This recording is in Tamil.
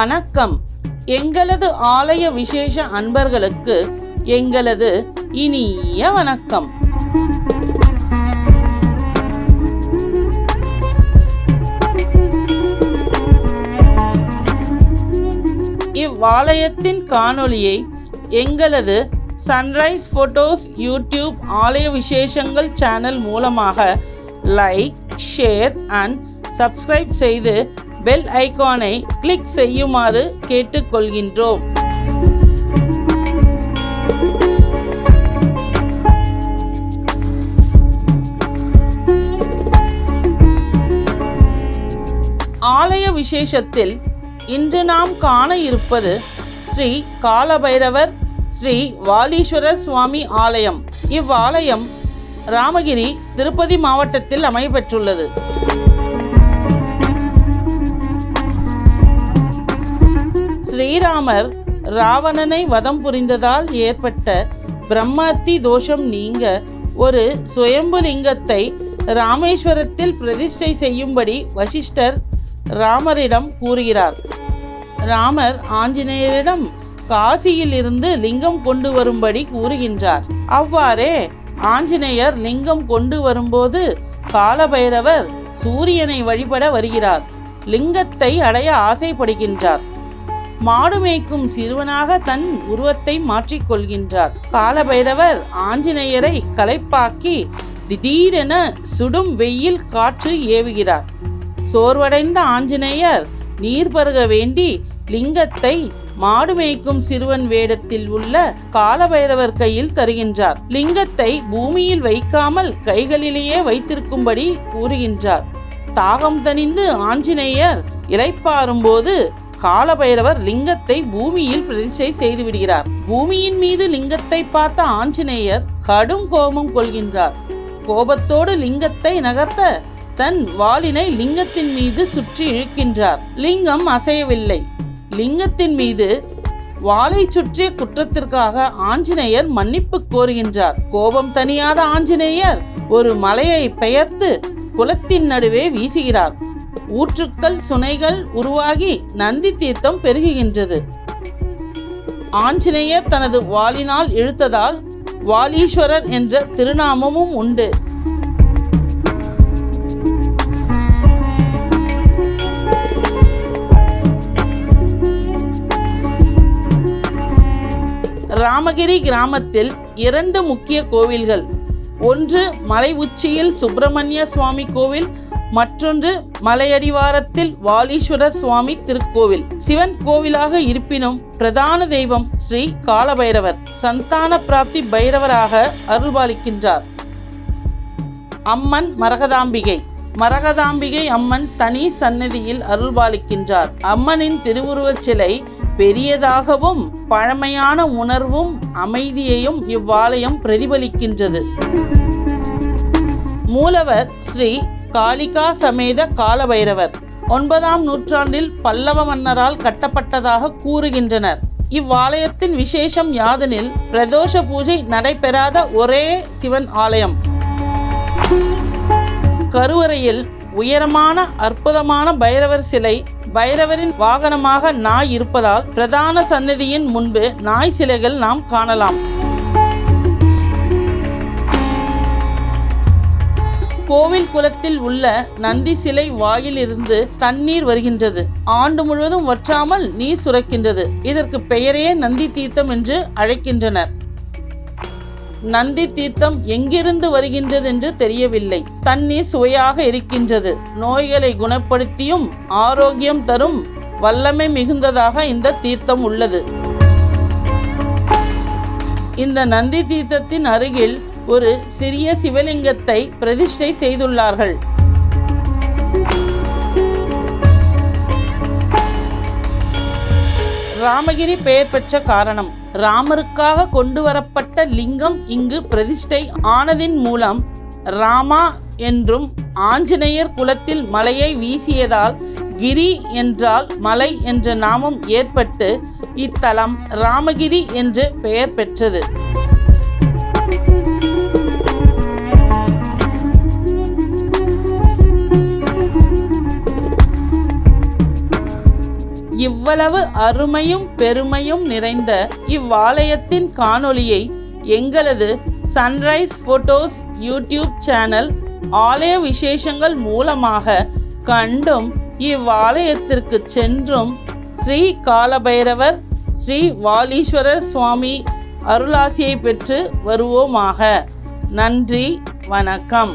வணக்கம். எங்களது ஆலய விசேஷ அன்பர்களுக்கு எங்களது இனிய வணக்கம். இவ்வாலயத்தின் காணொளியை எங்களது சன்ரைஸ் ஃபோட்டோஸ் யூடியூப் ஆலய விசேஷங்கள் சேனல் மூலமாக லைக் ஷேர் அண்ட் சப்ஸ்கிரைப் செய்து பெல் ஐகானை கிளிக் செய்யுமாறு கேட்டுக்கொள்கின்றோம். ஆலய விசேஷத்தில் இன்று நாம் காண இருப்பது ஸ்ரீ காலபைரவர் ஸ்ரீ வாலீஸ்வரர் சுவாமி ஆலயம். இவ்வாலயம் ராமகிரி திருப்பதி மாவட்டத்தில் அமைப்பெற்றுள்ளது ஸ்ரீராமர் ராவணனை வதம் புரிந்ததால் ஏற்பட்ட பிரம்மாத்தி தோஷம் நீங்க ஒரு சுயம்பு லிங்கத்தை ராமேஸ்வரத்தில் பிரதிஷ்டை செய்யும்படி வசிஷ்டர் ராமரிடம் கூறுகிறார். ராமர் ஆஞ்சநேயரிடம் காசியில் இருந்து லிங்கம் கொண்டு வரும்படி கூறுகின்றார். அவ்வாறே ஆஞ்சநேயர் லிங்கம் கொண்டு வரும்போது காலபைரவர் சூரியனை வழிபட வருகிறார். லிங்கத்தை அடைய ஆசைப்படுகின்றார். மாடு மேய்க்கும் சிறுவனாக தன் உருவத்தை மாற்றிக்கொள்கின்றார். காலபைரவர் ஆஞ்சநேயரை களைப்பாக்கி திடீரென சுடும் வெயில் காற்று ஏவுகிறார். சோர்வடைந்த ஆஞ்சநேயர் நீர் பருக வேண்டி லிங்கத்தை மாடு மேய்க்கும் சிறுவன் வேடத்தில் உள்ள காலபைரவர் கையில் தருகின்றார். லிங்கத்தை பூமியில் வைக்காமல் கைகளிலேயே வைத்திருக்கும்படி கூறுகின்றார். தாகம் தணிந்து ஆஞ்சநேயர் இளைப்பாறும்போது காலபைரவர் லிங்கத்தை பூமியில் பிரதிஷ்டை செய்து விடுகிறார் பூமியின் மீது லிங்கத்தை பார்த்த ஆஞ்சநேயர் கடும் கோபம் கொள்கின்றார். கோபத்தோடு லிங்கத்தை நகர்த்த தன் வாளினை லிங்கத்தின் மீது சுற்றி இழுக்கின்றார். லிங்கம் அசையவில்லை. லிங்கத்தின் மீது வாளை சுற்றிய குற்றத்திற்காக ஆஞ்சநேயர் மன்னிப்பு கோருகின்றார். கோபம் தணியாத ஆஞ்சநேயர் ஒரு மலையை பெயர்த்து குளத்தின் நடுவே வீசுகிறார். ஊற்றுக்கள் சுனைகள் உருவாகி நந்தி தீர்த்தம் பெருகுகின்றது. ஆஞ்சநேயர் தனது வாளினால் இழுத்ததால் வாலீஸ்வரர் என்ற திருநாமமும் உண்டு. ராமகிரி கிராமத்தில் இரண்டு முக்கிய கோவில்கள் ஒன்று மலை உச்சியில் சுப்பிரமணிய சுவாமி கோவில் மற்றொன்று மலையடிவாரத்தில் வாலீஸ்வரர் சுவாமி திருக்கோவில். சிவன் கோவிலாக இருப்பினும் பிரதான தெய்வம் ஸ்ரீ காலபைரவர். சந்தான பிராப்தி பைரவராக அருள்பாலிக்கின்றார். அம்மன் மரகதாம்பிகை. மரகதாம்பிகை அம்மன் தனி சன்னதியில் அருள்பாலிக்கின்றார். அம்மனின் திருவுருவச் சிலை பெரியதாகவும் பழமையான உணர்வும் அமைதியையும் இவ்வாலயம் பிரதிபலிக்கின்றது. மூலவர் ஸ்ரீ காளிகா சமேத காலபைரவர் ஒன்பதாம் நூற்றாண்டில் பல்லவ மன்னரால் கட்டப்பட்டதாக கூறுகின்றனர். இவ்வாலயத்தின் விசேஷம் யாதெனில் பிரதோஷ பூஜை நடைபெறாத ஒரே சிவன் ஆலயம். கருவறையில் உயரமான அற்புதமான பைரவர் சிலை பைரவரின் வாகனமாக நாய் இருப்பதால் பிரதான சன்னதியின் முன்பு நாய் சிலைகள் நாம் காணலாம். கோவில் குளத்தில் உள்ள நந்தி சிலை வாயிலிருந்து தண்ணீர் வருகின்றது. ஆண்டு முழுவதும் வற்றாமல் நீர் சுரக்கின்றது. இதற்கு பெயரே நந்தி தீர்த்தம் என்று அழைக்கின்றனர். நந்தி தீர்த்தம் எங்கிருந்து வருகின்றது என்று தெரியவில்லை. தண்ணீர் சுவையாக இருக்கின்றது. நோய்களை குணப்படுத்தியும் ஆரோக்கியம் தரும் வல்லமை மிகுந்ததாக இந்த தீர்த்தம் உள்ளது. இந்த நந்தி தீர்த்தத்தின் அருகில் ஒரு சிறிய சிவலிங்கத்தை பிரதிஷ்டை செய்துள்ளார்கள். ராமகிரி பெயர் பெற்ற காரணம் ராமருக்காக கொண்டு வரப்பட்ட லிங்கம் இங்கு பிரதிஷ்டை ஆனதின் மூலம் ராமா என்றும் ஆஞ்சநேயர் குலத்தில் மலையை வீசியதால் கிரி என்றால் மலை என்ற நாமம் ஏற்பட்டு இத்தலம் ராமகிரி என்று பெயர் பெற்றது. இவ்வளவு அருமையும் பெருமையும் நிறைந்த இவ்வாலயத்தின் காணொளியை எங்களது சன்ரைஸ் ஃபோட்டோஸ் யூடியூப் சேனல் ஆலய விசேஷங்கள் மூலமாக கண்டும் இவ்வாலயத்திற்கு சென்றும் ஸ்ரீ காலபைரவர் ஸ்ரீ வாலீஸ்வரர் சுவாமி அருளாசியை பெற்று வருவோமாக. நன்றி வணக்கம்.